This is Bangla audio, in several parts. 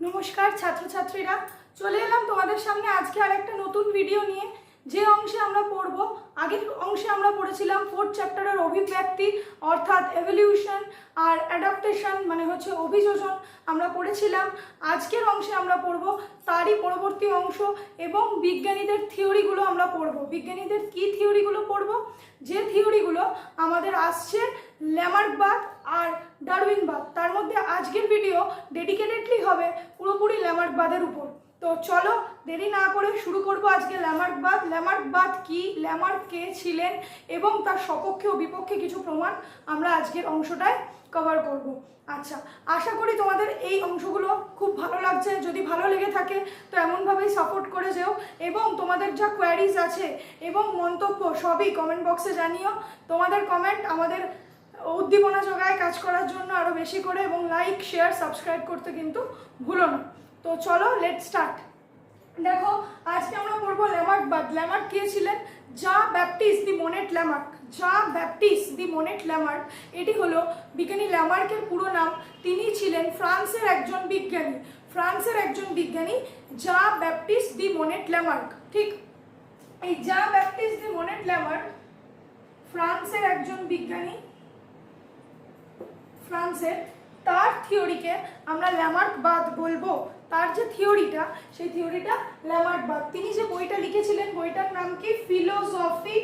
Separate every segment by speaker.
Speaker 1: নমস্কার ছাত্রছাত্রীরা। চলে এলাম তোমাদের সামনে আজকে আর একটা নতুন ভিডিও নিয়ে। যে অংশে আমরা পড়ব, আগের অংশে আমরা পড়েছিলাম ফোর্থ চ্যাপ্টারের অভিব্যক্তি, অর্থাৎ এভলিউশন আর অ্যাডাপ্টেশন মানে হচ্ছে অভিযোজন। আমরা পড়েছিলাম, আজকের অংশে আমরা পড়ব তারই পরবর্তী অংশ এবং বিজ্ঞানীদের থিওরিগুলো আমরা পড়ব। বিজ্ঞানীদের কি থিওরিগুলো পড়ব? যে থিওরিগুলো আমাদের আসছে ল্যামার্কবাদ আর ডারউইনবাদ। তার মধ্যে আজকের ভিডিও ডেডিকেটেডলি হবে পুরোপুরি ল্যামার্কবাদের উপর। তো চলো, দেরি না করে শুরু করব আজকে ল্যামার্কবাদ ল্যামার্কবাদ কি? ল্যামার্ক কে ছিলেন? এবং তার সপক্ষে ও বিপক্ষে কিছু প্রমাণ আমরা আজকের অংশটায় কভার করব। আচ্ছা আশা করি তোমাদের এই অংশগুলো খুব ভালো লাগছে। যদি ভালো লেগে থাকে, তো এমনভাবেই সাপোর্ট করে যেও। এবং তোমাদের যা কোয়ারিজ আছে এবং মন্তব্য, সবই কমেন্ট বক্সে জানিও। তোমাদের কমেন্ট আমাদের উদ্দীপনা যোগায় কাজ করার জন্য আরও বেশি করে। এবং লাইক শেয়ার সাবস্ক্রাইব করতে কিন্তু ভুলো না। তো চলো লেট স্টার্ট দেখো, আজকে আমরা পড়ব ল্যামার্ক বাদ। ল্যামার্ক কে ছিলেন? যা ব্যাপটিস দি মোনেট ল্যামার্ক যা ব্যাপটিস দি মোনেট ল্যামার্ক এটি হলো বিজ্ঞানী ল্যামার্কের পুরো নাম। তিনি ছিলেন ফ্রান্সের একজন বিজ্ঞানী। ফ্রান্সের একজন বিজ্ঞানী যা ব্যাপটিস দি মোনেট ল্যামার্ক ঠিক? এই যা ব্যাপটিস দি মোনেট ল্যামার্ক ফ্রান্সের একজন বিজ্ঞানী। ফ্রান্সের। তার থিওরিকে আমরা ল্যামার্ক বাদ বলব। তার যে থিওরিটা, সেই থিওরিটা ল্যামার্কবাদ তিনি যে বইটা লিখেছিলেন, বইটার নাম কি? ফিলোসফি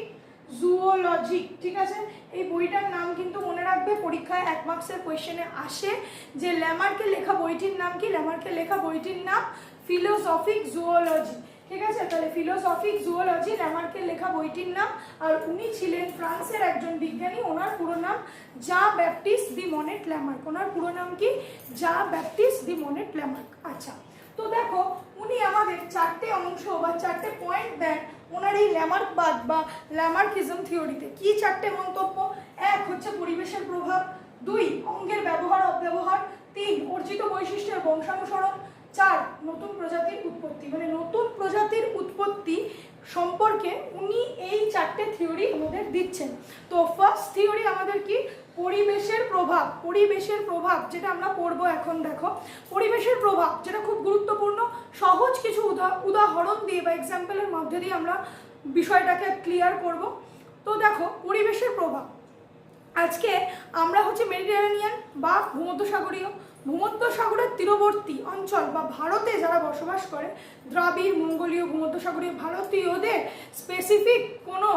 Speaker 1: জুওলজি ঠিক আছে? এই বইটার নাম কিন্তু মনে রাখবে, পরীক্ষায় এক মার্কসের কোয়েশ্চেনে আসে যে ল্যামার্কের লেখা বইটির নাম কি? ল্যামার্কের লেখা বইটির নাম ফিলোসফিক জুওলজি ঠিক আছে? তাহলে ফিলোসফিক জুওলজি ল্যামার্কের লেখা বইটির নাম। আর উনি ছিলেন ফ্রান্সের একজন বিজ্ঞানী। ওনার পুরো নাম যা ব্যাপটিস দি মনেট ল্যামার্ক। ওনার পুরো নাম কি? যা ব্যাপটিস দি মনেট ল্যামার্ক। আচ্ছা তো দেখো, উনি আমাদের চারটে অংশ বা চারটে পয়েন্ট দেন ওনার এই ল্যামার্কবাদ বা ল্যামার্কিজম থিওরিতে। কি চারটে মন্তব্য? এক হচ্ছে পরিবেশের প্রভাব, দুই অঙ্গের ব্যবহার অব্যবহার তিন অর্জিত বৈশিষ্ট্যের বংশানুসরণ চার নতুন প্রজাতির উৎপত্তি মানে নতুন প্রজাতির উৎপত্তি সম্পর্কে উনি এই চারটে থিওরি আমাদের দিচ্ছেন। তো ফার্স্ট থিওরি আমাদের কি? পরিবেশের প্রভাব পরিবেশের প্রভাব যেটা আমরা পড়ব এখন, দেখো। পরিবেশের প্রভাব যেটা খুব গুরুত্বপূর্ণ, সহজ কিছু উদা- উদাহরণ দিয়ে বা এক্সাম্পলের মধ্যে দিয়ে আমরা বিষয়টাকে ক্লিয়ার করব। তো দেখো, পরিবেশের প্রভাব। আজকে আমরা হচ্ছে মেডিটেরানিয়ান বা ভূমধ্যসাগরীয়। ভূমধ্যসাগরের তীরবর্তী অঞ্চল বা ভারতে যারা বসবাস করে, দ্রাবিড়, মঙ্গোলীয় ভূমধ্যসাগরীয় ভারতীয়দের স্পেসিফিক কোনো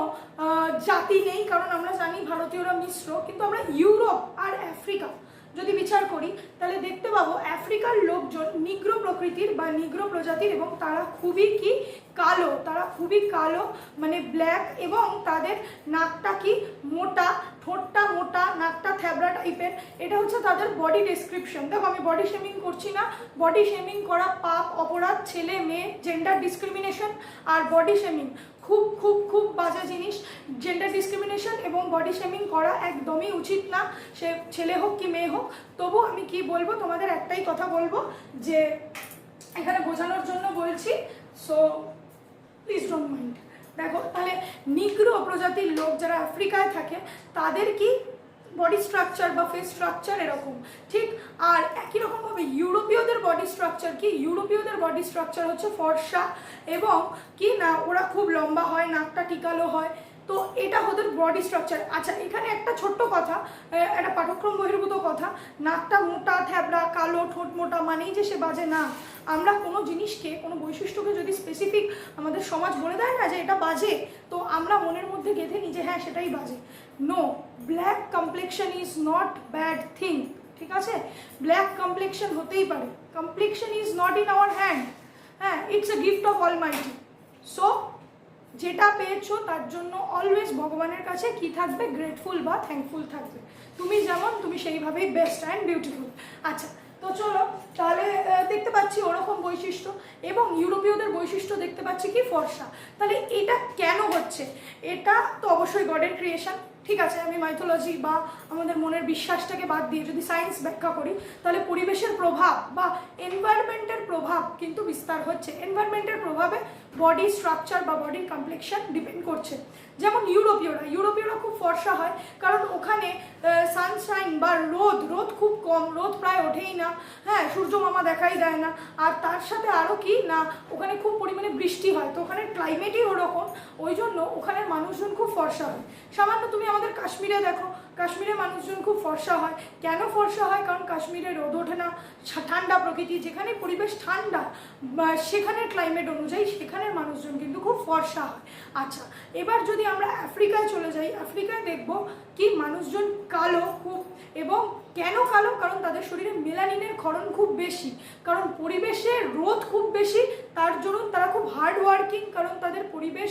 Speaker 1: জাতি নেই, কারণ আমরা জানি ভারতীয়রা মিশ্র, কিন্তু আমরা ইউরোপ আর আফ্রিকা যদি বিচার করি, তাহলে দেখতে পাবো আফ্রিকার লোকজন নিগ্র প্রকৃতির বা নিগ্র প্রজাতির এবং তারা খুবই কি কালো, তারা খুবই কালো মানে ব্ল্যাক এবং তাদের নাকটা কি মোটা ঠোঁটটা মোটা নাকটা থ্যাবড়া টাইপের এটা হচ্ছে তাদের বডি ডেসক্রিপশন দেখো, আমি বডি শেমিং করছি না। বডি শেমিং করা পাপ, অপরাধ, ছেলে, মেয়ে জেন্ডার ডিসক্রিমিনেশন আর বডি শেমিং খুব খুব খুব বাজে জিনিস। জেন্ডার ডিসক্রিমিনেশন এবং বডি শেমিং করা একদমই উচিত না। সে ছেলে হোক কি মেয়ে হোক। তবু আমি কি বলব, তোমাদের একটাই কথা বলব যে এখানে বোঝানোর জন্য বলছি সো প্লিজ ডোন্ট মাইন্ড দেখো, তাহলে নিগ্রো প্রজাতির লোক যারা আফ্রিকায় থাকে, তাদের কি বডি স্ট্রাকচার বা ফেস স্ট্রাকচার এরকম, ঠিক? আর একই রকমভাবে ইউরোপীয়দের বডি স্ট্রাকচার কি? ইউরোপীয়দের বডি স্ট্রাকচার হচ্ছে ফর্সা এবং কি না, ওরা খুব লম্বা হয়, নাকটা টিকালো হয় তো এটা ওদের বডি স্ট্রাকচার আচ্ছা এখানে একটা ছোট্ট কথা একটা পাঠক্রম বহির্ভূত কথা। নাকটা মোটা, থ্যাবড়া, কালো, ঠোঁট মোটা মানেই যে সে বাজে না। আমরা কোনো জিনিসকে, কোনো বৈশিষ্ট্যকে যদি স্পেসিফিক আমাদের সমাজ বলে দেয় না যে এটা বাজে, তো আমরা মনের মধ্যে গেঁথে নিই যে হ্যাঁ সেটাই বাজে। No black complexion is not bad thing ঠিক আছে? ব্ল্যাক কমপ্লেকশন হতেই পারে। Complexion is not in our hand হ্যাঁ it's a gift of almighty so যেটা পেয়েছ, তার জন্য অলওয়েজ ভগবানের কাছে কি থাকবে? গ্রেটফুল বা থ্যাঙ্কফুল থাকবে। তুমি যেমন, তুমি সেইভাবেই বেস্ট অ্যান্ড বিউটিফুল আচ্ছা তো চলো, তাহলে দেখতে পাচ্ছি ওরকম বৈশিষ্ট্য, এবং ইউরোপীয়দের বৈশিষ্ট্য দেখতে পাচ্ছি কি? ফর্সা। তাহলে এটা কেন হচ্ছে? এটা তো অবশ্যই গডের ক্রিয়েশন ঠিক আছে, আমি মাইথোলজি বা আমাদের মনের বিশ্বাসটাকে বাদ দিয়ে যদি সায়েন্স ব্যাখ্যা করি, তাহলে পরিবেশের প্রভাব বা এনভায়রনমেন্টের প্রভাব কিন্তু বিস্তার হচ্ছে। এনভায়রনমেন্টের প্রভাবে বডি স্ট্রাকচার বা বডি কমপ্লেকশন ডিপেন্ড করছে। যেমন ইউরোপীয়রা ইউরোপীয়রা খুব ফর্সা হয়, কারণ ওখানে সানশাইন বা রোদ রোদ খুব কম, রোদ প্রায় ওঠেই না হ্যাঁ সূর্য মামা দেখাই দেয় না। আর তার সাথে আরও কি, না, ওখানে খুব পরিমাণে বৃষ্টি হয়, তো ওখানে ক্লাইমেটই ওরকম, ওই জন্য ওখানের মানুষজন খুব ফর্সা হয়। সামান্য তুমি আমাদের কাশ্মীরে দেখো, কাশ্মীরে মানুষজন খুব ফর্সা হয়। কেন ফর্সা হয়? কারণ কাশ্মীরে রোদ ওঠে না ঠান্ডা প্রকৃতি, যেখানে পরিবেশ ঠান্ডা, বা সেখানের ক্লাইমেট অনুযায়ী সেখানের মানুষজন কিন্তু খুব ফর্সা হয়। আচ্ছা এবার যদি আমরা আফ্রিকায় চলে যাই, আফ্রিকায় দেখব কি মানুষজন কালো খুব এবং কেন কালো? কারণ তাদের শরীরে মেলানিনের ক্ষরণ খুব বেশি। কারণ পরিবেশে রোদ খুব বেশি, তার জন্য তারা খুব হার্ড ওয়ার্কিং কারণ তাদের পরিবেশ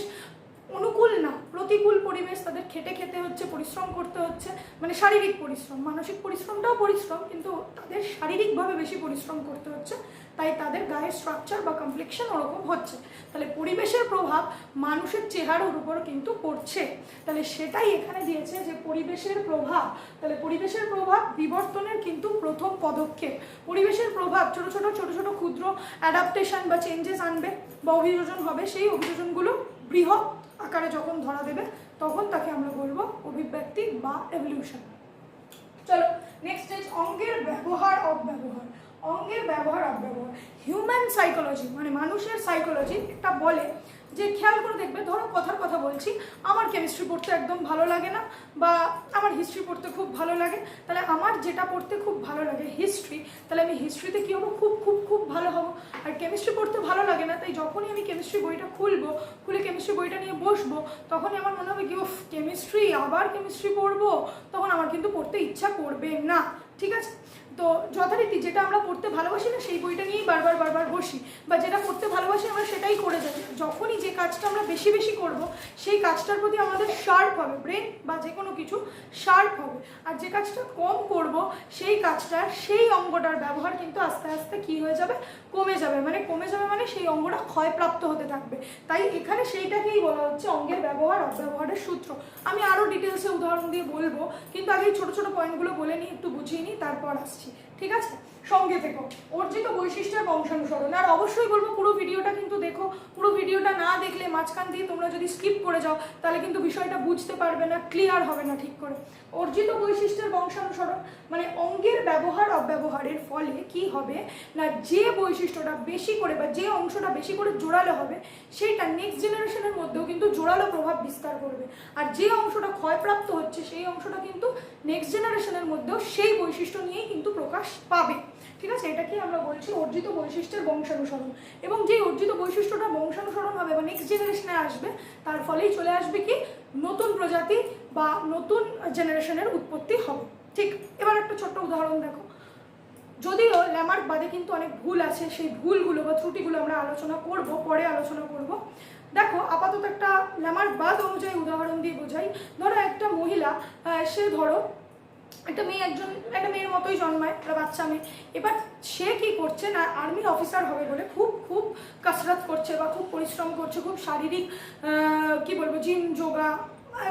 Speaker 1: অনুকূল না, প্রতিকূল পরিবেশ তাদের খেটে খেতে হচ্ছে, পরিশ্রম করতে হচ্ছে মানে শারীরিক পরিশ্রম, মানসিক পরিশ্রমটাও পরিশ্রম, কিন্তু তাদের শারীরিকভাবে বেশি পরিশ্রম করতে হচ্ছে, তাই তাদের গায়ের স্ট্রাকচার বা কমপ্লেকশন ওরকম হচ্ছে। তাহলে পরিবেশের প্রভাব মানুষের চেহারার উপর কিন্তু পড়ছে। তাহলে সেটাই এখানে দিয়েছে যে পরিবেশের প্রভাব, তাহলে পরিবেশের প্রভাব বিবর্তনের কিন্তু প্রথম পদক্ষেপ। পরিবেশের প্রভাব, ছোট ছোট ছোট ছোট ক্ষুদ্র অ্যাডাপ্টেশন বা চেঞ্জেস আনবে বা অভিযোজন হবে, সেই অভিযোজনগুলো বৃহৎ আকারে যখন ধরা দেবে, তখন তাকে আমরা বলব অভিব্যক্তি বা রেভলিউশন চলো নেক্সট ইজ অঙ্গের ব্যবহার, অব্যবহার। অঙ্গের ব্যবহার, অব্যবহার। হিউম্যান সাইকোলজি মানে মানুষের সাইকোলজি একটা বলে যে খেয়াল করে দেখবে, ধরো কথার কথা বলছি, আমার কেমিস্ট্রি পড়তে একদম ভালো লাগে না বা আমার হিস্ট্রি পড়তে খুব ভালো লাগে। তাহলে আমার যেটা পড়তে খুব ভালো লাগে হিস্ট্রি তাহলে আমি হিস্ট্রিতে কী হব? খুব খুব খুব ভালো হব। আর কেমিস্ট্রি পড়তে ভালো লাগে না, তাই যখনই আমি কেমিস্ট্রি বইটা খুলবো, খুলে কেমিস্ট্রি বইটা নিয়ে বসবো, তখনই আমার মনে হবে কি, উফ কেমিস্ট্রি আবার কেমিস্ট্রি পড়ব, তখন আমার কিন্তু পড়তে ইচ্ছা করবে না। ঠিক আছে? তো যথারীতি যেটা আমরা পড়তে ভালোবাসি না, সেই বইটা নিয়েই বারবার বারবার বসি। বা যেটা পড়তে ভালোবাসি, আমরা সেটাই করে যাই। যখনই যে কাজটা আমরা বেশি বেশি করব, সেই কাজটার প্রতি আমাদের শার্প হবে। ব্রেন বা যে কোনো কিছু শার্প হবে। আর যে কাজটা কম করব, সেই কাজটা, সেই অঙ্গটার ব্যবহার কিন্তু আস্তে আস্তে কি হয়ে যাবে? কমে যাবে। মানে কমে যাবে মানে সেই অঙ্গটা ক্ষয়প্রাপ্ত হতে থাকবে। তাই এখানে সেইটাকেই বলা হচ্ছে অঙ্গের ব্যবহার, অব্যবহারের সূত্র। আমি আরও ডিটেলসে উদাহরণ দিয়ে বলব। কিন্তু আগে ছোটো ছোটো পয়েন্টগুলো বলে নিই, একটু বুঝিয়ে নিই, তারপর আসছি। gente. ঠিক আছে? সঙ্গে থেকো। অর্জিত বৈশিষ্ট্যের বংশানুসরণ। আর অবশ্যই বলব, পুরো ভিডিওটা কিন্তু দেখো। পুরো ভিডিওটা না দেখলে মাঝখান দিয়ে তোমরা যদি স্কিপ করে যাও, তাহলে কিন্তু বিষয়টা বুঝতে পারবে না ক্লিয়ার হবে না ঠিক করে। অর্জিত বৈশিষ্ট্যের বংশানুসরণ মানে অঙ্গের ব্যবহার, অব্যবহারের ফলে কি হবে? না, যে বৈশিষ্ট্যটা বেশি করে বা যে অংশটা বেশি করে জোরালো হবে, সেইটা নেক্সট জেনারেশনের মধ্যেও কিন্তু জোরালো প্রভাব বিস্তার করবে। আর যে অংশটা ক্ষয়প্রাপ্ত হচ্ছে, সেই অংশটা কিন্তু নেক্সট জেনারেশনের মধ্যেও সেই বৈশিষ্ট্য নিয়েই কিন্তু প্রকাশ পাবে। ঠিক আছে? এটাকে আমরা বলছি অর্জিত বৈশিষ্ট্যের বংশানুসরণ। এবং যে অর্জিত বৈশিষ্ট্যটা বংশানুসরণ হবে বা নেক্সট জেনারেশনে আসবে, তার ফলেই চলে আসবে কি? নতুন প্রজাতি বা নতুন জেনারেশনের উৎপত্তি হবে। ঠিক? এবার একটা ছোট্ট উদাহরণ দেখো। যদিও ল্যামার্ক বাদে কিন্তু অনেক ভুল আছে, সেই ভুলগুলো বা ত্রুটিগুলো আমরা আলোচনা করব, পরে আলোচনা করব। দেখো, আপাতত একটা ল্যামার্ক বাদ অনুযায়ী উদাহরণ দিয়ে বোঝাই। ধরো একটা মহিলা সে ধরো একটা মেয়ে একজন, একটা মেয়ের মতোই জন্মায় একটা বাচ্চা মেয়ে। এবার সে কি করছে না আর্মির অফিসার হবে বলে খুব খুব কাসরাত করছে বা খুব পরিশ্রম করছে, খুব শারীরিক কি বলব জিম যোগা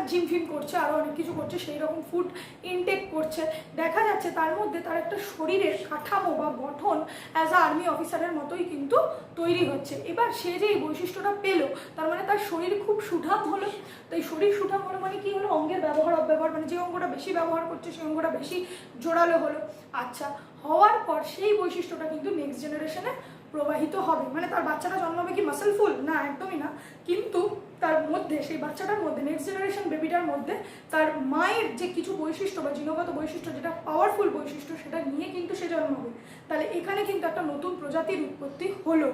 Speaker 1: জিম ফিম করছে আরও অনেক কিছু করছে, সেই রকম ফুড ইনটেক করছে। দেখা যাচ্ছে তার মধ্যে তার একটা শরীরের কাঠামো বা গঠন অ্যাজ আ আর্মি অফিসারের মতোই কিন্তু তৈরি হচ্ছে। এবার সে যে এই বৈশিষ্ট্যটা পেল, তার মানে তার শরীর খুব সুঠাম হলো। তাই শরীর সুঠাম হলো মানে কি হলো? অঙ্গের ব্যবহার, অব্যবহার মানে যে অঙ্গটা বেশি ব্যবহার করছে, সেই অঙ্গটা বেশি জোরালো হলো। আচ্ছা হওয়ার পর সেই বৈশিষ্ট্যটা কিন্তু নেক্সট জেনারেশনে প্রবাহিত হবে। মানে তার বাচ্চাটা জন্মাবে কি মাসেলফুল না, একদমই না। কিন্তু তার মধ্যে, সেই বাচ্চাটার মধ্যে নেক্সট জেনারেশন বেবিটার মধ্যে তার মায়ের যে কিছু বৈশিষ্ট্য বা জিনগত বৈশিষ্ট্য, যেটা পাওয়ারফুল বৈশিষ্ট্য, সেটা নিয়ে কিন্তু সে জন্মাবে তাহলে এখানে কিন্তু একটা নতুন প্রজাতির উৎপত্তি হলো।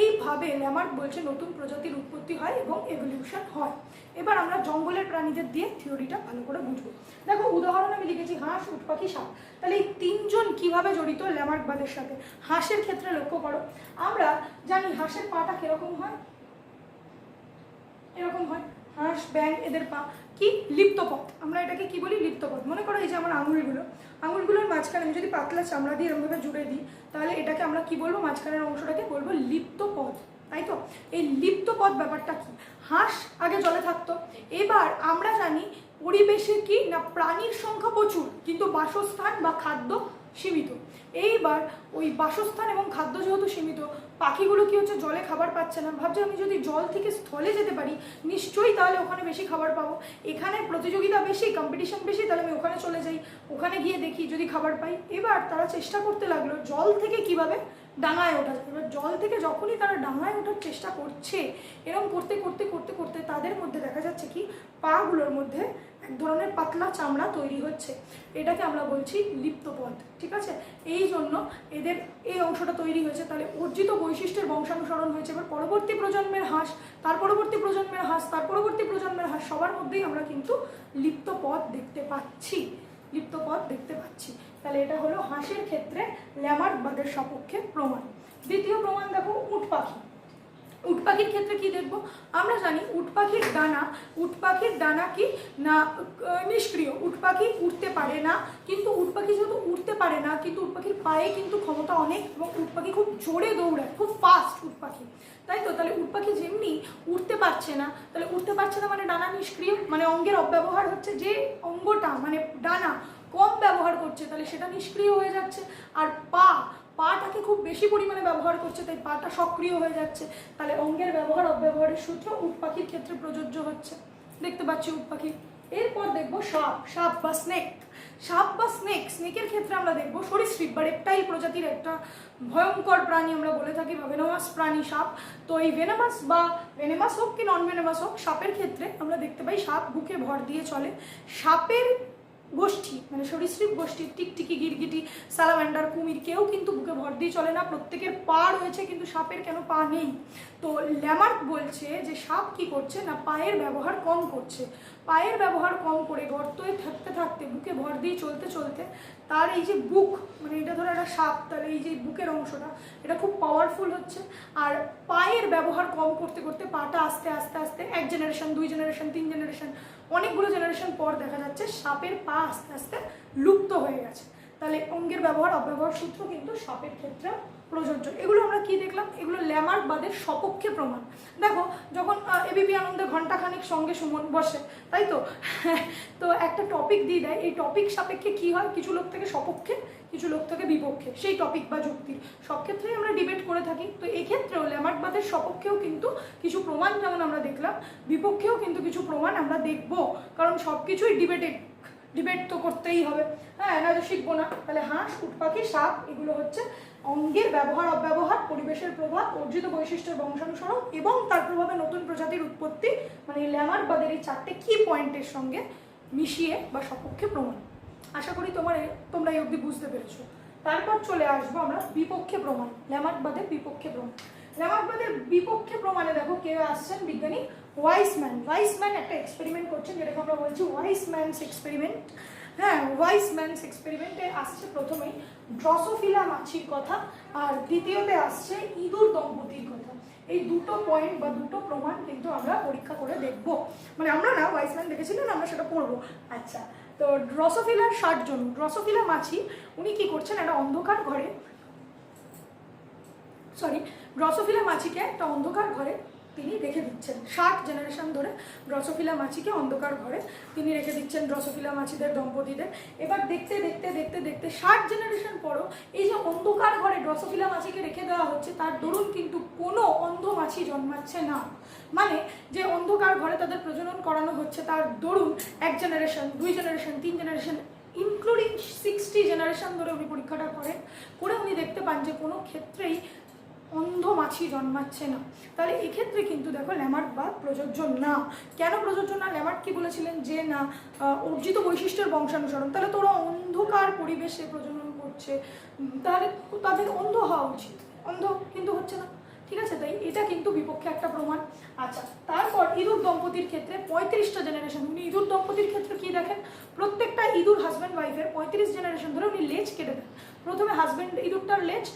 Speaker 1: এইভাবে ল্যামার্ক বলছে নতুন প্রজাতির উৎপত্তি হয় এবং এভলিউশন হয়। এবার আমরা জঙ্গলের প্রাণীদের দিয়ে থিওরিটা ভালো করে বুঝব। দেখো, উদাহরণ আমি লিখেছি, হাঁস, উট, পাখি, সাপ। তাহলে এই তিনজন কীভাবে জড়িত ল্যামার্কবাদের সাথে? হাঁসের ক্ষেত্রে লক্ষ্য করো। আমরা জানি হাঁসের পাটা কীরকম হয়? এরকম হয়। হাঁস ব্যাং এদের পা। কি? লিপ্তপথ। আমরা এটাকে কি বলি? লিপ্তপথ। মনে করো এই যে আমার আঙুলগুলো, আঙুলগুলোর মাঝখানে আমি যদি পাতলা চামড়া দিয়ে এরকমভাবে জুড়ে দিই, তাহলে এটাকে আমরা কি বলব? মাঝখানের অংশটাকে বলব লিপ্তপথ। তাই তো? এই লিপ্তপথ ব্যাপারটা কি? হাঁস আগে জলে থাকতো। এবার আমরা জানি পরিবেশে কি না প্রাণীর সংখ্যা প্রচুর, কিন্তু বাসস্থান বা খাদ্য সীমিত। এইবার ওই বাসস্থান এবং খাদ্য যেহেতু সীমিত পাখিগুলো কি হচ্ছে জলে খাবার পাচ্ছে না? ভাবছে আমি যদি জল থেকে স্থলে যেতে পারি, নিশ্চয়ই তাহলে ওখানে বেশি খাবার পাবো। এখানে প্রতিযোগিতা বেশি কম্পিটিশন বেশি, তাহলে আমি ওখানে চলে যাই। ওখানে গিয়ে দেখি যদি খাবার পাই। এবার তারা চেষ্টা করতে লাগল, জল থেকে কীভাবে ডাঙায় ওঠা এবার জল থেকে যখনই তারা ডাঙায় ওঠার চেষ্টা করছে এরকম করতে করতে করতে করতে তাদের মধ্যে দেখা যাচ্ছে কি, পাগুলোর মধ্যে এক ধরনের পাতলা চামড়া তৈরি হচ্ছে। এটাকে আমরা বলছি লিপ্তপথ ঠিক আছে? এই জন্য এদের এই অংশটা তৈরি হয়েছে। তাহলে অর্জিত বৈশিষ্ট্যের বংশানুসরণ হয়েছে। এবার পরবর্তী প্রজন্মের হাঁস, তার পরবর্তী প্রজন্মের হাঁস, তার পরবর্তী প্রজন্মের হাঁস, সবার মধ্যেই আমরা কিন্তু লিপ্তপথ দেখতে পাচ্ছি। লিপ্তপথ দেখতে পাচ্ছি। তাহলে এটা হলো হাঁসের ক্ষেত্রে ল্যামার্কবাদের সপক্ষে প্রমাণ। দ্বিতীয় প্রমাণ দেখো, উট পাখি। উট পাখির ক্ষেত্রে কি দেখব? আমরা জানি উট পাখির ডানা উট পাখির ডানা কি না নিষ্ক্রিয়। উট পাখি উঠতে পারে না, কিন্তু উট পাখি যেহেতু উঠতে পারে না, কিন্তু উট পাখির পায়ে কিন্তু ক্ষমতা অনেক এবং উট পাখি খুব জোরে দৌড়ায়, খুব ফাস্ট উট পাখি তাই তো? তাহলে উট পাখি যেমনি উঠতে পারছে না, তাহলে উঠতে পারছে না মানে ডানা নিষ্ক্রিয় মানে অঙ্গের অব্যবহার হচ্ছে যে অঙ্গটা মানে ডানা কম ব্যবহার করছে, তাহলে সেটা নিষ্ক্রিয় হয়ে যাচ্ছে। আর পা পাটাকে খুব বেশি পরিমাণে ব্যবহার করছে, তাই পাটা সক্রিয় হয়ে যাচ্ছে। তাহলে অঙ্গের ব্যবহার অব্যবহারের সূত্র উট পাখির ক্ষেত্রে প্রযোজ্য হচ্ছে। দেখতে পাচ্ছি উট পাখি। এরপর দেখব সাপ। সাপ বা স্নেক সাপ বা স্নেক স্নেকের ক্ষেত্রে আমরা দেখব সরীসৃপ বা রেপটাইল প্রজাতির একটা ভয়ঙ্কর প্রাণী আমরা বলে থাকি, বা ভেনামাস প্রাণী সাপ। তো এই ভেনামাস বা ভেনেমাস হোক কি নন ভেনেমাস হোক, সাপের ক্ষেত্রে আমরা দেখতে পাই সাপ বুকে ভর দিয়ে চলে। সাপের গোষ্ঠী মানে সরীসৃপ গোষ্ঠীর টিকটিকি, গিরগিটি, সালামান্ডার, কুমির, কেউ কিন্তু বুকে ভর দিয়ে চলে না। প্রত্যেকের পা রয়েছে কিন্তু সাপের কেন পা নেই? তো ল্যামার্ক বলছে যে সাপ কি করছে না পায়ের ব্যবহার কম করছে? পায়ের ব্যবহার কম করে গর্তয়ে থাকতে থাকতে, বুকে ভর দিয়ে চলতে চলতে তার এই যে বুক মানে এটা ধরো একটা সাপ, তার এই যে বুকের অংশটা, এটা খুব পাওয়ারফুল হচ্ছে। আর পায়ের ব্যবহার কম করতে করতে পাটা আস্তে আস্তে আস্তে, এক জেনারেশন দুই জেনারেশন তিন জেনারেশন অনেকগুলো জেনারেশন পর দেখা যাচ্ছে সাপের পা আস্তে আস্তে লুপ্ত হয়ে গেছে। তাহলে অঙ্গের ব্যবহার, অব্যবহার সূত্র কিন্তু সাপের ক্ষেত্রে প্রযোজ্য। এগুলো আমরা কি দেখলাম? এগুলো ল্যামার্কবাদের সপক্ষে প্রমাণ। দেখো, যখন এবিপি আনন্দে ঘন্টাখানেক সঙ্গে সুমন বসে, তাই তো? তো একটা টপিক দিয়ে দেয়, এই টপিক সাপেক্ষে কি হয়? কিছু লোক থেকে সপক্ষে, কিছু লোক থেকে বিপক্ষে। সেই টপিক বা যুক্তির। সব ক্ষেত্রেই আমরা ডিবেট করে থাকি। তো এক্ষেত্রেও ল্যামার্কবাদের সপক্ষেও কিন্তু কিছু প্রমাণ যেমন আমরা দেখলাম, বিপক্ষেও কিন্তু কিছু প্রমাণ আমরা দেখব। কারণ সব কিছুই ডিবেটেড ডিবেট তো করতেই হবে। হ্যাঁ না তো শিখব না। তাহলে হাঁস উট পাখি সাপ, এগুলো হচ্ছে অঙ্গের ব্যবহার, অব্যবহার, পরিবেশের প্রভাব, অর্জিত বৈশিষ্ট্যের বংশানুসরণ এবং তার প্রভাবে নতুন প্রজাতির উৎপত্তি মানে ল্যামার্কবাদের এই চারটে কি পয়েন্টের সঙ্গে মিশিয়ে বা সপক্ষে প্রমাণ। আশা করি তোমার তোমরা এই অবধি বুঝতে পেরেছ। তারপর চলে আসব আমরা বিপক্ষে প্রমাণ ল্যামার্কবাদের বিপক্ষে প্রমাণ। ল্যামার্কবাদের বিপক্ষে প্রমাণে দেখো কে আসছেন বিজ্ঞানী ওয়াইসম্যান। ওয়াইসম্যান একটা এক্সপেরিমেন্ট করছেন, যেটাকে আমরা বলছি ওয়াইসম্যানস এক্সপেরিমেন্ট হ্যাঁ ওয়াইসম্যানস এক্সপেরিমেন্টে আসছে প্রথমেই ড্রসোফিলা মাছির কথা আর দ্বিতীয়তে আসছে ইঁদুর দম্পতির কথা। এই দুটো পয়েন্ট বা দুটো প্রমাণ কিন্তু আমরা পরীক্ষা করে দেখব। মানে আমরা না ওয়াইসম্যান দেখেছিলেন, আমরা সেটা পড়ব। আচ্ছা তো ড্রসোফিলার ষাট জন। ড্রসোফিলা মাছি, উনি কি করছেন? একটা অন্ধকার ঘরে সরি ড্রসোফিলা মাছিকে একটা অন্ধকার ঘরে তিনি রেখে দিচ্ছেন। ষাট জেনারেশন ধরে ড্রসোফিলা মাছিকে অন্ধকার ঘরে তিনি রেখে দিচ্ছেন ড্রসোফিলা মাছিদের দম্পতিদের। এবার দেখতে দেখতে দেখতে দেখতে ষাট জেনারেশন পরও এই যে অন্ধকার ঘরে ড্রসোফিলা মাছিকে রেখে দেওয়া হচ্ছে, তার দরুন কিন্তু কোনো অন্ধ মাছি জন্মাচ্ছে না। মানে যে অন্ধকার ঘরে তাদের প্রজনন করানো হচ্ছে, তার দরুন এক জেনারেশন দুই জেনারেশন তিন জেনারেশন ইনক্লুডিং সিক্সটি জেনারেশন ধরে উনি পরীক্ষাটা করেন। করে উনি দেখতে পান যে কোনো ক্ষেত্রেই অন্ধ মাছি জন্মাচ্ছে না। তাহলে এক্ষেত্রে কিন্তু দেখো ল্যামার্ক বা প্রযোজ্য না। কেন প্রযোজ্য না? ল্যামার্ক কি বলেছিলেন যে, না অর্জিত বৈশিষ্ট্যের বংশানুসরণ। তাহলে তোরা অন্ধকার পরিবেশে প্রজনন করছে। তাহলে তাদের অন্ধ হওয়া উচিত। অন্ধ কিন্তু হচ্ছে না। ঠিক আছে? তাই এটা কিন্তু বিপক্ষে একটা প্রমাণ। আচ্ছা তারপর ইঁদুর দম্পতির ক্ষেত্রে পঁয়ত্রিশটা জেনারেশন উনি ইঁদুর দম্পতির ক্ষেত্রে কি দেখেন? প্রত্যেকটা ইঁদুর হাজব্যান্ড ওয়াইফের পঁয়ত্রিশ জেনারেশন ধরে উনি লেজ কেটে দেন। প্রথমে হাজব্যান্ড ইঁদুরটার লেজ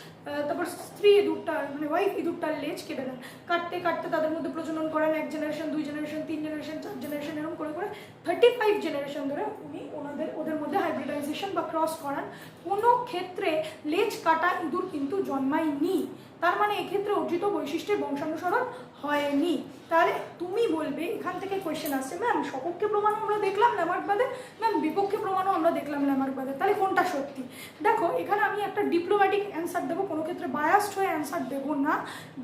Speaker 1: তারপর স্ত্রী ইঁদুরটার মানে ওয়াইফ ইঁদুরটার লেজ কেটে দেন। কাটতে কাটতে তাদের মধ্যে প্রজনন করেন, এক জেনারেশন দুই জেনারেশন তিন জেনারেশন চার জেনারেশন এরকম করে করে থার্টি ফাইভ জেনারেশন ধরে উনি ওনাদের, ওদের মধ্যে হাইব্রিডাইজেশন বা ক্রস করান। কোনো ক্ষেত্রে লেজ কাটা ইঁদুর কিন্তু জন্মায়নি। তার মানে এক্ষেত্রে অর্জিত বৈশিষ্ট্যের বংশানুসরণ হয়নি। তাহলে তুমি বলবে, এখান থেকে কোয়েশ্চেন আসছে। ম্যাম সপক্ষে প্রমাণও আমরা দেখলাম ল্যামার্কবাদে ম্যাম বিপক্ষে প্রমাণও আমরা দেখলাম ল্যামার্কবাদে তাহলে কোনটা সত্যি? দেখো, এখানে আমি একটা ডিপ্লোম্যাটিক অ্যান্সার দেবো। কোনো ক্ষেত্রে বায়াসড হয়ে অ্যান্সার দেবো না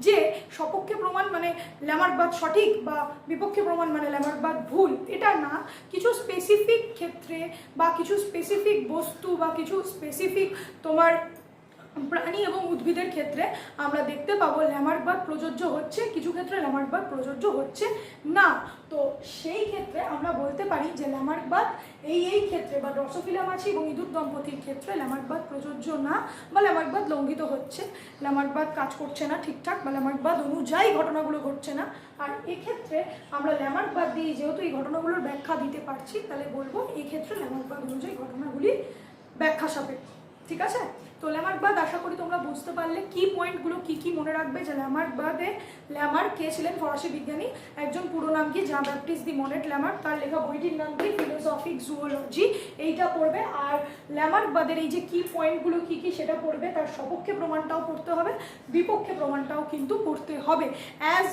Speaker 1: যে সপক্ষে প্রমাণ মানে ল্যামার্কবাদ সঠিক বা বিপক্ষে প্রমাণ মানে ল্যামার্কবাদ ভুল। এটা না। কিছু স্পেসিফিক ক্ষেত্রে বা কিছু স্পেসিফিক বস্তু বা কিছু স্পেসিফিক তোমার প্রাণী এবং উদ্ভিদের ক্ষেত্রে আমরা দেখতে পাবো ল্যামার্কবাদ প্রযোজ্য হচ্ছে, কিছু ক্ষেত্রে ল্যামার্কবাদ প্রযোজ্য হচ্ছে না। তো সেই ক্ষেত্রে আমরা বলতে পারি যে ল্যামার্কবাদ এই এই ক্ষেত্রে বা ড্রসোফিলা মাছি এবং ইঁদুর দম্পতির ক্ষেত্রে ল্যামার্কবাদ প্রযোজ্য না বা ল্যামার্কবাদ লঙ্ঘিত হচ্ছে। ল্যামার্কবাদ কাজ করছে না ঠিকঠাক বা ল্যামার্কবাদ অনুযায়ী ঘটনাগুলো ঘটছে না। আর এক্ষেত্রে আমরা ল্যামার্কবাদ দিয়ে যেহেতু এই ঘটনাগুলোর ব্যাখ্যা দিতে পারছি, তাহলে বলব এক্ষেত্রে ক্ষেত্রে ল্যামার্কবাদ অনুযায়ী ঘটনাগুলি ব্যাখ্যা সাপেক্ষ। ঠিক আছে? তো ল্যামার্কবাদ আশা করি তোমরা বুঝতে পারলে কি পয়েন্টগুলো কি কি মনে রাখবে যে ল্যামার্কবাদে ল্যামার কে ছিলেন? ফরাসি বিজ্ঞানী, একজন পুরো নাম কি? জা ব্যাপটিস দি মনেট ল্যামার, তার লেখা বইটির নাম কি? ফিলোসফিক জুওলজি এইটা পড়বে। আর ল্যামার্কবাদের এই যে কি পয়েন্টগুলো কি কি সেটা পড়বে, তার সপক্ষে প্রমাণটাও পড়তে হবে, বিপক্ষে প্রমাণটাও কিন্তু পড়তে হবে। অ্যাজ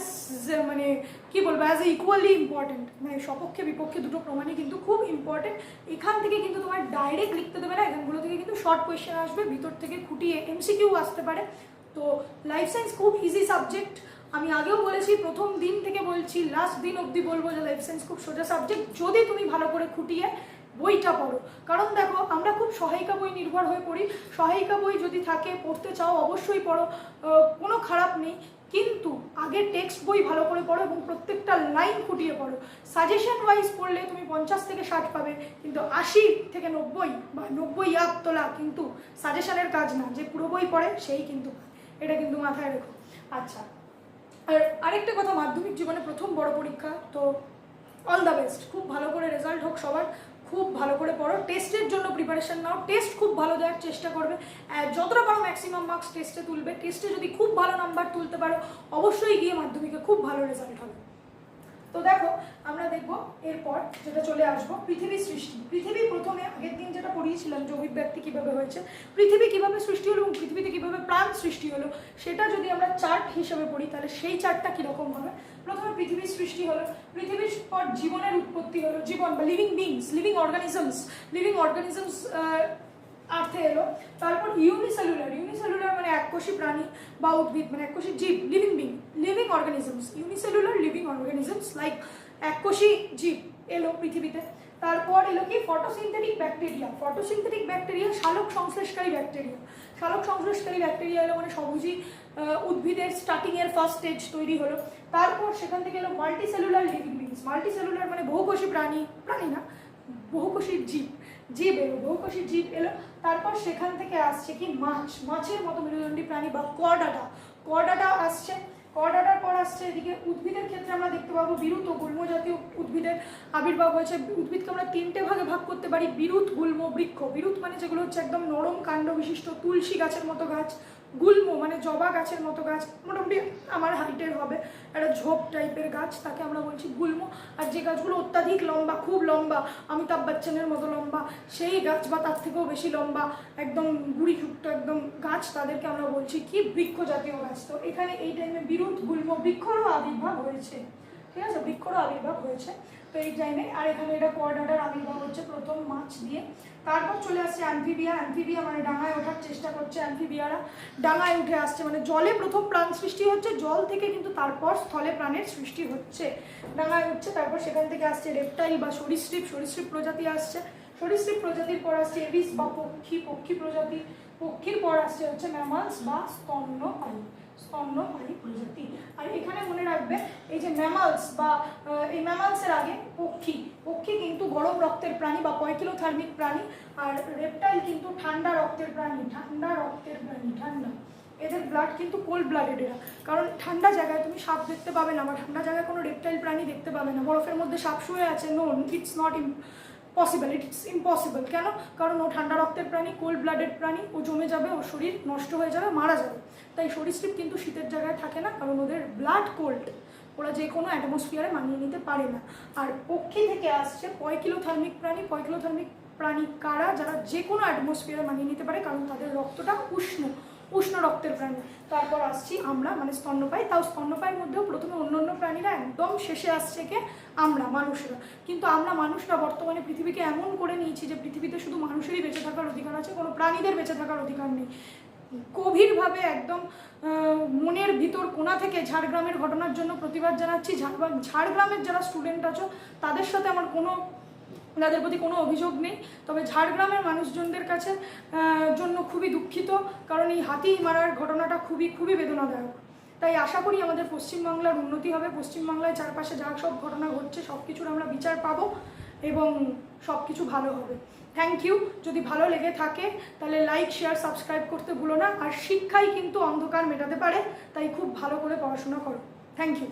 Speaker 1: মানে কি বলব অ্যাজ এ ইকুয়ালি ইম্পর্টেন্ট মানে সপক্ষে, বিপক্ষে দুটো প্রমাণই কিন্তু খুব ইম্পর্টেন্ট এখান থেকে কিন্তু তোমার ডাইরেক্ট লিখতে দেবে না, এখানগুলো থেকে কিন্তু শর্ট কোয়েশ্চেন আসবে, ভিতর থেকে খুঁটিয়ে এমসিকিউ আসতে পারে। তো লাইফ সায়েন্স খুব ইজি সাবজেক্ট আমি আগেও বলেছি, প্রথম দিন থেকে বলছি লাস্ট দিন অবধি বলব যে লাইফ সায়েন্স খুব সোজা সাবজেক্ট যদি তুমি ভালো করে খুঁটিয়ে বইটা পড়ো। কারণ দেখো, আমরা খুব সহায়িকা বই নির্ভর হয়ে পড়ি। সহায়িকা বই যদি থাকে, পড়তে চাও, অবশ্যই পড়ো। কোনো খারাপ নেই। কিন্তু আগে টেক্সট বই ভালো করে পড়ো এবং প্রত্যেকটা লাইন ফুটিয়ে পড়ো। সাজেশন ওয়াইজ পড়লে তুমি পঞ্চাশ থেকে ষাট পাবে, কিন্তু আশি থেকে নব্বই বা নব্বই আপ তোলা কিন্তু সাজেশনের কাজ না। যে পুরো বই পড়ে, সেই কিন্তু এটা কিন্তু মাথায় রেখো। আচ্ছা আর আরেকটা কথা, মাধ্যমিক জীবনে প্রথম বড় পরীক্ষা, তো অল দ্য বেস্ট খুব ভালো করে রেজাল্ট হোক সবার। খুব ভালো করে পড়ো। টেস্টের জন্য প্রিপারেশন নাও। টেস্ট খুব ভালো দেওয়ার চেষ্টা করবে। যতটা পারো ম্যাক্সিমাম মার্কস টেস্টে তুলবে। টেস্টে যদি খুব ভালো নাম্বার তুলতে পারো, অবশ্যই গিয়ে মাধ্যমিকে খুব ভালো রেজাল্ট হবে। তো দেখো, আমরা দেখব এরপর যেটা চলে আসব, পৃথিবীর সৃষ্টি। পৃথিবী প্রথমে, আগের দিন যেটা পড়িয়েছিলাম যে অভিব্যক্তি কীভাবে হয়েছে, পৃথিবী কীভাবে সৃষ্টি হলো এবং পৃথিবীতে কীভাবে প্রাণ সৃষ্টি হলো, সেটা যদি আমরা চার্ট হিসেবে পড়ি, তাহলে সেই চার্টটা কীরকম হবে? প্রথমে পৃথিবীর সৃষ্টি হলো, পৃথিবীর পর জীবনের উৎপত্তি হলো, জীবন বা living beings living organisms living organisms আর্থে এলো। তারপর ইউনিসেলুলার ইউনিসেলুলার মানে এককোষী প্রাণী বা উদ্ভিদ মানে এককোষী জীব living being living organisms unicellular living organisms like এককোষী জীব এলো পৃথিবীতে। তারপর এলো কি? ফটোসিনথেটিক ব্যাকটেরিয়া ফটোসিনথেটিক ব্যাকটেরিয়া শালক সংশ্লেষকারী ব্যাকটেরিয়া শালক সংশ্লেষকারী ব্যাকটেরিয়া এলো মানে সবুজই উদ্ভিদের স্টার্টিংয়ের ফার্স্ট স্টেজ তৈরি হলো। তারপর সেখান থেকে এলো মাল্টিসেলুলার লিভিং বিংস মাল্টিসেলুলার মানে বহুকোষী প্রাণী প্রাণী না, বহুকোষী জীব। জীব এলো, বহুকোষী জীব এলো। তারপর সেখান থেকে আসছে কি মাছ, মাছের মতো মেরুদণ্ডী প্রাণী বা কডাটা করডাটা আসছে। কডাটার পর আসছে এদিকে উদ্ভিদের ক্ষেত্রে আমরা দেখতে পাবো বিরুত গুল্ম জাতীয় উদ্ভিদের আবির্ভাব হয়েছে। উদ্ভিদকে আমরা তিনটে ভাগে ভাগ করতে পারি বিরুৎ গুল্ম, বৃক্ষ। বিরুৎ মানে যেগুলো হচ্ছে একদম নরম কাণ্ড বিশিষ্ট তুলসী গাছের মতো গাছ। গুল্ম মানে জবা গাছের মতো গাছ, মোটামুটি আমার হাইটের হবে। একটা ঝোপ টাইপের গাছ, তাকে আমরা বলছি গুল্ম। আর যে গাছগুলো অত্যাধিক লম্বা, খুব লম্বা, অমিতাভ বচ্চনের মতো লম্বা, সেই গাছ বা তার থেকেও বেশি লম্বা, একদম গুড়িযুক্ত একদম গাছ, তাদেরকে আমরা বলছি কি বৃক্ষ জাতীয় গাছ। তো এখানে এই টাইমে বিরুদ্ধ গুল্ম বৃক্ষরও আবির্ভাব হয়েছে। ঠিক আছে? বৃক্ষরও আবির্ভাব হয়েছে। তো এই টাইমে আর এখানে এটা কোয়াডাটার আবির্ভাব হচ্ছে প্রথম মাছ দিয়ে। তারপর চলে আসছে অ্যাম্ফিবিয়া। অ্যাম্ফিবিয়া মানে ডাঙায় ওঠার চেষ্টা করছে অ্যাম্ফিবিয়ারা। ডাঙায় উঠে আসছে। মানে জলে প্রথম প্রাণ সৃষ্টি হচ্ছে। জল থেকে কিন্তু তারপর স্থলে প্রাণের সৃষ্টি হচ্ছে। ডাঙায় উঠছে, তারপর সেখান থেকে আসছে রেপটাইল বা সরীসৃপ। সরীসৃপ প্রজাতি আসছে। সরীসৃপ প্রজাতির পর আসছে এবিস বা পক্ষী। পক্ষী প্রজাতি। পক্ষীর পর আসছে হচ্ছে ম্যামালস বা স্তন্যপায়ী। স্তন্যপায়ী প্রজাতি আর এখানে মনে রাখবে, এই যে ম্যামালস বা এই ম্যামালসের আগে পক্ষী। পক্ষী কিন্তু গরম রক্তের প্রাণী বা পয়কিলোথার্মিক প্রাণী, আর রেপটাইল কিন্তু ঠান্ডা রক্তের প্রাণী, ঠান্ডা রক্তের প্রাণী, ঠান্ডা। এদের ব্লাড কিন্তু কোল্ড ব্লাডেড এরা। কারণ ঠান্ডা জায়গায় তুমি সাপ দেখতে পাবে না, বা ঠান্ডা জায়গায় কোনো রেপটাইল প্রাণী দেখতে পাবে না। বরফের মধ্যে সাপ শুয়ে আছে no it's not possible it it's impossible কেন? কারণ ও ঠান্ডা রক্তের প্রাণী কোল্ড ব্লাডেড প্রাণী, ও জমে যাবে ওর শরীর নষ্ট হয়ে যাবে, মারা যাবে। তাই সরীসৃপ কিন্তু শীতের জায়গায় থাকে না, কারণ ওদের ব্লাড কোল্ড ওরা যে কোনো অ্যাটমসফিয়ারে মানিয়ে নিতে পারে না। আর পক্ষী থেকে আসছে কয় পয়কিলোথার্মিক প্রাণী পয়কিলোথার্মিক প্রাণী কারা, যারা যে কোনো অ্যাটমসফিয়ারে মানিয়ে নিতে পারে, কারণ তাদের রক্তটা উষ্ণ। উষ্ণ রক্তের প্রাণী। তারপর আসছি আমরা মানে স্তন্যপায়ী। তাও স্তন্যপায়ের মধ্যেও প্রথমে অন্য অন্য প্রাণীরা একদম শেষে আসছে কে? আমরা, মানুষরা। কিন্তু আমরা মানুষরা বর্তমানে পৃথিবীকে এমন করে নিয়েছি যে পৃথিবীতে শুধু মানুষেরই বেঁচে থাকার অধিকার আছে, কোনো প্রাণীদের বেঁচে থাকার অধিকার নেই। গভীরভাবে একদম মনের ভিতর কোণা থেকে ঝাড়গ্রামের ঘটনার জন্য প্রতিবাদ জানাচ্ছি। ঝাড়গ্রামের যারা স্টুডেন্ট আছো, তাদের সাথে আমার কোনো তাদের প্রতি কোনো অভিযোগ নেই। তবে ঝাড়গ্রামের মানুষজনদের কাছে জন্য খুবই দুঃখিত, কারণ এই হাতি মারার ঘটনাটা খুবই খুবই বেদনাদায়ক। তাই আশা করি আমাদের পশ্চিমবাংলার উন্নতি হবে। পশ্চিমবাংলায় চারপাশে যা সব ঘটনা ঘটছে সব কিছুর আমরা বিচার পাবো এবং সব কিছু ভালো হবে। থ্যাংক ইউ যদি ভালো লেগে থাকে, তাহলে লাইক শেয়ার সাবস্ক্রাইব করতে ভুলো না। আর শিক্ষাই কিন্তু অন্ধকার মেটাতে পারে, তাই খুব ভালো করে পড়াশোনা করো। Thank you